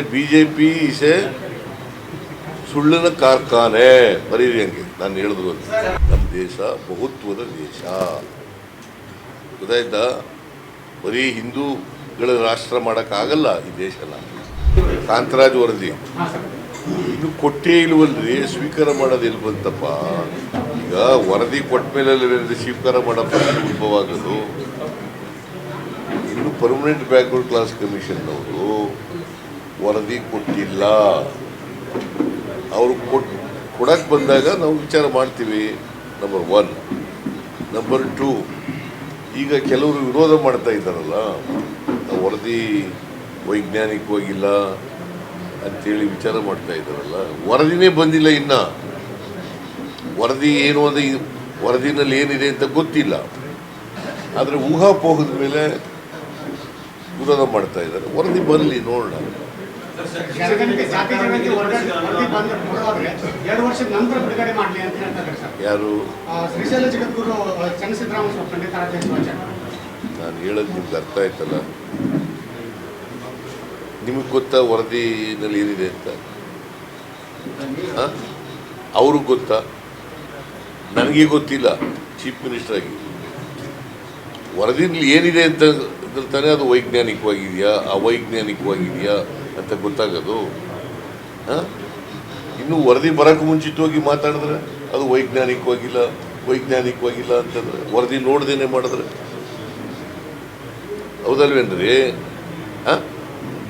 BJP ಇಸೆ ಸುಳ್ಳಿನ ಕಾರ್ಖಾನೆ. ಬರೀರಿ ಹಂಗೆ, ನಾನು ಹೇಳಿದ್ರು ನಮ್ಮ ದೇಶ ಬಹುತ್ವದ ದೇಶ. ಗೊತ್ತಾಯ್ತಾ? ಬರೀ ಹಿಂದೂಗಳ ರಾಷ್ಟ್ರ ಮಾಡೋಕ್ಕಾಗಲ್ಲ ಈ ದೇಶನ ಕಾಂತರಾಜ್ ವರದಿ. ಇನ್ನು ಕೊಟ್ಟೇ ಇಲ್ವಲ್ರಿ, ಸ್ವೀಕಾರ ಮಾಡೋದು ಇಲ್ವಂತಪ್ಪ ಈಗ ವರದಿ ಕೊಟ್ಟ ಮೇಲೆ ಸ್ವೀಕಾರ ಮಾಡೋ ಉದ್ಭವ ಇನ್ನು ಪರ್ಮನೆಂಟ್ ಬ್ಯಾಕ್ವರ್ಡ್ ಕ್ಲಾಸ್ ಕಮಿಷನ್ನವರು ವರದಿ ಕೊಟ್ಟಿಲ್ಲ. ಅವರು ಕೊಟ್ ಕೊಡಕ್ಕೆ ಬಂದಾಗ ನಾವು ವಿಚಾರ ಮಾಡ್ತೀವಿ. ನಂಬರ್ ಒನ್ ನಂಬರ್ ಟೂ ಈಗ ಕೆಲವರು ವಿರೋಧ ಮಾಡ್ತಾ ಇದ್ದಾರಲ್ಲ ವರದಿ ವೈಜ್ಞಾನಿಕವಾಗಿಲ್ಲ ಅಂತೇಳಿ ವಿಚಾರ ಮಾಡ್ತಾ ಇದ್ದಾರಲ್ಲ, ವರದಿನೇ ಬಂದಿಲ್ಲ ಇನ್ನ. ವರದಿ ಏನು ಅಂದರೆ ವರದಿನಲ್ಲಿ ಏನಿದೆ ಅಂತ ಗೊತ್ತಿಲ್ಲ. ಆದರೆ ಊಹಾಪೋಹದ ಮೇಲೆ ವಿರೋಧ ಮಾಡ್ತಾ ಇದ್ದಾರೆ. ವರದಿ ಬರಲಿ, ನೋಡೋಣ. ಎರಡು ವರ್ಷದ ನಂತರ ಬಿಡುಗಡೆ ಮಾಡಲಿ ಅಂತ ಹೇಳ್ತಾರೆ ಸರ್ ಯಾರು? ಶ್ರೀಶೈಲ ಜಗದ್ಗುರು ಚನ್ನಸಿದ್ದರಾಮ ಸ್ವಾಮಿ ನಾನು ಹೇಳೋದು ನಿಮ್ಗೆ ಅರ್ಥ ಆಯ್ತಲ್ಲ? ನಿಮಗೆ ಗೊತ್ತಾ ವರದಿನಲ್ಲಿ ಏನಿದೆ ಅಂತ? ಅವ್ರಿಗೆ ಗೊತ್ತಾ? ನನಗೆ ಗೊತ್ತಿಲ್ಲ, ಚೀಫ್ ಮಿನಿಸ್ಟರ್ ಆಗಿ. ವರದಿನಲ್ಲಿ ಏನಿದೆ ಅಂತ ತಾನೇ ಅದು ವೈಜ್ಞಾನಿಕವಾಗಿದೆಯಾ? ಅವೈಜ್ಞಾನಿಕವಾಗಿದೆಯಾ? ಅಂತ ಗೊತ್ತಾಗೋದು. ಇನ್ನೂ ವರದಿ ಬರೋಕ್ಕೆ ಮುಂಚಿತವಾಗಿ ಮಾತಾಡಿದ್ರೆ ಅದು ವೈಜ್ಞಾನಿಕವಾಗಿಲ್ಲ ವೈಜ್ಞಾನಿಕವಾಗಿಲ್ಲ ಅಂತಂದ್ರೆ ವರದಿ ನೋಡ್ದೇನೆ ಮಾಡಿದ್ರೆ. ಹೌದಲ್ವೇನ್ರಿ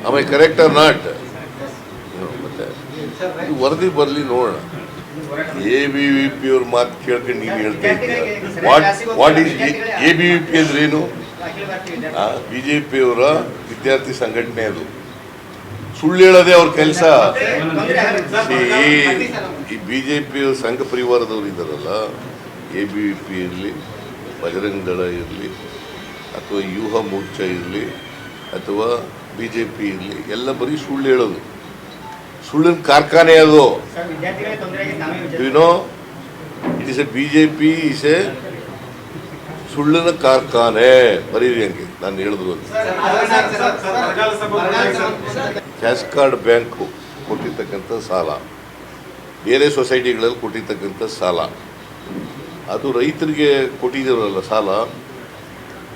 ಆಮೇಲೆ ಕರೆಕ್ಟ್ ಆರ್ ನಾಟ್ ಮತ್ತೆ. ವರದಿ ಬರಲಿ ನೋಡೋಣ. ಎ ಬಿ ವಿ ಪಿ ಅವ್ರ ಮಾತು ಕೇಳ್ಕೊಂಡು ನೀನು ಹೇಳ್ತಾ ಇದ್ದೀಯ? What what is A B V P ಅಂದ್ರೆ ಏನು ಬಿ ಜೆ ಪಿ ಅವರ ವಿದ್ಯಾರ್ಥಿ ಸಂಘಟನೆ ಅದು. ಸುಳ್ಳು ಹೇಳೋದೇ ಅವ್ರ ಕೆಲಸ ಈ ಬಿ ಜೆ ಪಿ ಸಂಘ ಪರಿವಾರದವ್ರು ಇದ್ದಾರಲ್ಲ ಎ ಬಿ ಪಿ ಇರಲಿ ಬಜರಂಗ ದಳ ಇರಲಿ ಅಥವಾ ಯೂಹ ಮೋರ್ಚಾ ಇರಲಿ ಅಥವಾ ಬಿ ಜೆ ಪಿ ಇರಲಿ ಎಲ್ಲ ಬರೀ ಸುಳ್ಳು ಹೇಳೋದು ಸುಳ್ಳಿನ ಕಾರ್ಖಾನೆ ಅದು ಸರ್ ವಿದ್ಯಾರ್ಥಿಗಳಿಗೆ ತೊಂದರೆ ಆಗಿ ನಾವೇ ವಿದ್ಯಾರ್ಥಿ- you know it is a B J P is a ಸುಳ್ಳಿನ ಕಾರ್ಖಾನೆ ಬರೀರಿ ಹಂಗೆ ನಾನು ಹೇಳಿದ್ರು ಅಂತ ಕ್ಯಾಶ್ ಕಾರ್ಡ್ ಬ್ಯಾಂಕು ಕೊಟ್ಟಿರ್ತಕ್ಕಂಥ ಸಾಲ. ಬೇರೆ ಸೊಸೈಟಿಗಳಲ್ಲಿ ಕೊಟ್ಟಿರ್ತಕ್ಕಂಥ ಸಾಲ. ಅದು ರೈತರಿಗೆ ಕೊಟ್ಟಿದ್ದೀರಲ್ಲ ಸಾಲ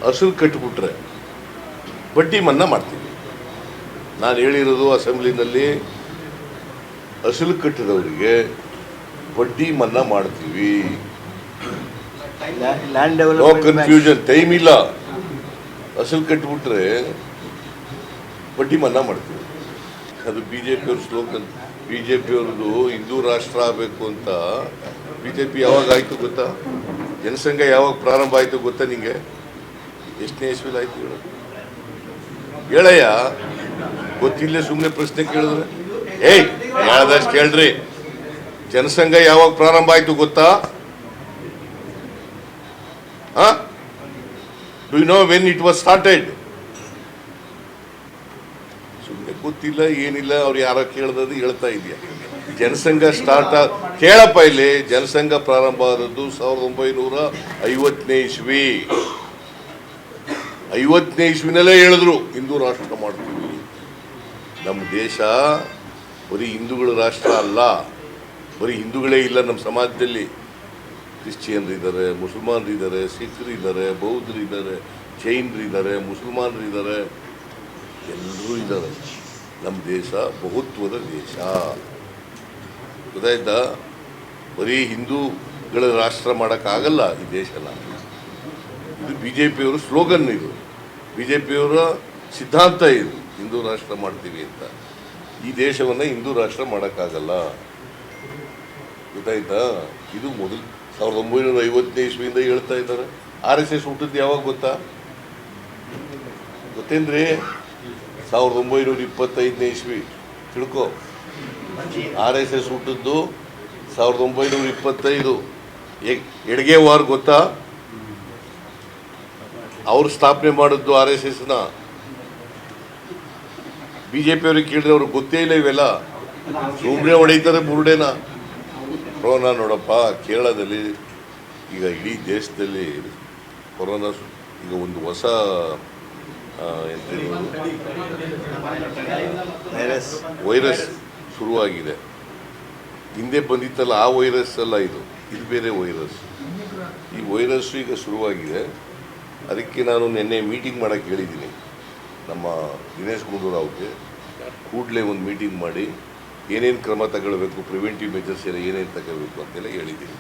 ಹಸಿರು ಕಟ್ಟಿಬಿಟ್ರೆ ಬಡ್ಡಿ ಮನ್ನಾ ಮಾಡ್ತೀವಿ. ನಾನು ಹೇಳಿರೋದು ಅಸೆಂಬ್ಲಿನಲ್ಲಿ ಅಸಲು ಕಟ್ಟಿದವರಿಗೆ ಬಡ್ಡಿ ಮನ್ನಾ ಮಾಡ್ತೀವಿ. ಲ್ಯಾಂಡ್ ನೋ ಕನ್ಫ್ಯೂಷನ್ ಟೈಮ್ ಇಲ್ಲ. ಅಸಲು ಕಟ್ಟಿಬಿಟ್ರೆ ಬಡ್ಡಿ ಮನ್ನಾ ಮಾಡ್ತೀವಿ. ಅದು ಬಿ ಜೆ ಪಿಯವ್ರ ಸ್ಲೋಗನ್ ಬಿ ಜೆ ಪಿಯವ್ರದ್ದು ಹಿಂದೂ ರಾಷ್ಟ್ರ ಆಗಬೇಕು ಅಂತ ಬಿ ಜೆ ಪಿ ಯಾವಾಗ ಆಯಿತು ಗೊತ್ತಾ? ಜನಸಂಘ ಯಾವಾಗ ಪ್ರಾರಂಭ ಆಯಿತು ಗೊತ್ತಾ ನಿಮಗೆ ಎಷ್ಟನೇ ಇಸ್ವಿಲ್ ಆಯ್ತು ಹೇಳು. ಹೇಳಯ್ಯ ಗೊತ್ತಿಲ್ಲೇ ಸುಮ್ಮನೆ ಪ್ರಶ್ನೆ ಕೇಳಿದ್ರೆ. ಏಯ್ ಹೇಳ್ದಷ್ಟು ಕೇಳ್ರಿ. ಜನಸಂಘ ಯಾವಾಗ ಪ್ರಾರಂಭ ಆಯಿತು ಗೊತ್ತಾ? Do you know when it was started ಸುಮ್ಮನೆ ಗೊತ್ತಿಲ್ಲ, ಏನಿಲ್ಲ, ಅವ್ರು ಯಾರೋ ಕೇಳ್ದದು ಹೇಳ್ತಾ ಇದೆಯಾ? ಜನಸಂಘ ಸ್ಟಾರ್ಟ್ ಕೇಳಪ್ಪ ಇಲ್ಲಿ, ಜನಸಂಘ ಪ್ರಾರಂಭ ಆದದ್ದು ಸಾವಿರದ ಒಂಬೈನೂರ ಐವತ್ತನೇ ಇಸ್ವಿ. ಐವತ್ತನೇ ಇಸ್ವಿನಲ್ಲೇ ಹೇಳಿದ್ರು, ಹಿಂದೂ ರಾಷ್ಟ್ರ ಮಾಡ್ತೀವಿ. ನಮ್ಮ ದೇಶ ಬರೀ ಹಿಂದೂಗಳ ರಾಷ್ಟ್ರ ಅಲ್ಲ, ಬರೀ ಹಿಂದೂಗಳೇ ಇಲ್ಲ ನಮ್ಮ ಸಮಾಜದಲ್ಲಿ. ಕ್ರಿಶ್ಚಿಯನ್ರು ಇದ್ದಾರೆ, ಮುಸಲ್ಮಾನರು ಇದ್ದಾರೆ, ಸಿಖ್ರು ಇದ್ದಾರೆ, ಬೌದ್ಧರು ಇದ್ದಾರೆ, ಜೈನರು ಇದ್ದಾರೆ, ಮುಸಲ್ಮಾನರು ಇದ್ದಾರೆ ಎಲ್ಲರೂ ಇದ್ದಾರೆ. ನಮ್ಮ ದೇಶ ಬಹುತ್ವದ ದೇಶ. ಗೊತ್ತಾಯ್ತಾ? ಬರೀ ಹಿಂದೂಗಳ ರಾಷ್ಟ್ರ ಮಾಡೋಕ್ಕಾಗಲ್ಲ ಈ ದೇಶನ ಇದು ಬಿ ಜೆ ಪಿಯವರು ಸ್ಲೋಗನ್ ಇದು. ಬಿ ಜೆ ಪಿಯವರ ಸಿದ್ಧಾಂತ ಇದು. ಹಿಂದೂ ರಾಷ್ಟ್ರ ಮಾಡ್ತೀವಿ ಅಂತ. ಈ ದೇಶವನ್ನು ಹಿಂದೂ ರಾಷ್ಟ್ರ ಮಾಡೋಕ್ಕಾಗಲ್ಲ. ಗೊತ್ತಾಯ್ತಾ? ಇದು ಮೊದಲು ಸಾವಿರದ ಒಂಬೈನೂರ ಐವತ್ತನೇ ಇಸ್ವಿಯಿಂದ ಹೇಳ್ತಾ ಇದ್ದಾರೆ. ಆರ್ ಎಸ್ ಎಸ್ ಹುಟ್ಟಿದ್ದು ಯಾವಾಗ ಗೊತ್ತಾ? ಗೊತ್ತೇನ್ರಿ? ಸಾವಿರದ ಒಂಬೈನೂರ ಇಪ್ಪತ್ತೈದನೇ ಇಸ್ವಿ. ತಿಳ್ಕೊ. ಆರ್ ಎಸ್ ಎಸ್ ಹುಟ್ಟಿದ್ದು ಸಾವಿರದ ಒಂಬೈನೂರ ಇಪ್ಪತ್ತೈದು. ಎಡ್ಗೆ ವಾರ್ ಗೊತ್ತಾ? ಅವರು ಸ್ಥಾಪನೆ ಮಾಡಿದ್ದು ಆರ್ ಎಸ್ ಎಸ್ನ. ಬಿ ಜೆ ಪಿಯವ್ರಿಗೆ ಕೇಳಿದ್ರೆ ಅವ್ರಿಗೆ ಗೊತ್ತೇ ಇಲ್ಲ ಇವೆಲ್ಲ. ಸುಮ್ಮನೆ ಹೊಡೀತಾರೆ ಬುರುಡೇನ ಕೊರೋನಾ ನೋಡಪ್ಪ, ಕೇರಳದಲ್ಲಿ ಈಗ ಇಡೀ ದೇಶದಲ್ಲಿ ಕೊರೋನಾ ಈಗ ಒಂದು ಹೊಸ? ವೈರಸ್ ವೈರಸ್ ಶುರುವಾಗಿದೆ. ಹಿಂದೆ ಬಂದಿತ್ತಲ್ಲ, ಆ ವೈರಸ್ ಅಲ್ಲ ಇದು. ಇದು ಬೇರೆ ವೈರಸ್. ಈ ವೈರಸ್ಸು ಈಗ ಶುರುವಾಗಿದೆ. ಅದಕ್ಕೆ ನಾನು ನಿನ್ನೆ ಮೀಟಿಂಗ್ ಮಾಡೋಕ್ಕೆ ಹೇಳಿದ್ದೀನಿ. ನಮ್ಮ ದಿನೇಶ್ ಗುಂಡೂರಾವ್ಗೆ ಕೂಡಲೇ ಒಂದು ಮೀಟಿಂಗ್ ಮಾಡಿ ಏನೇನು ಕ್ರಮ ತಗೊಳ್ಬೇಕು, ಪ್ರಿವೆಂಟಿವ್ ಮೆಜರ್ಸ್ ಎಲ್ಲ ಏನೇನು ತಗೊಳ್ಬೇಕು ಅಂತೆಲ್ಲ ಹೇಳಿದ್ದೀನಿ.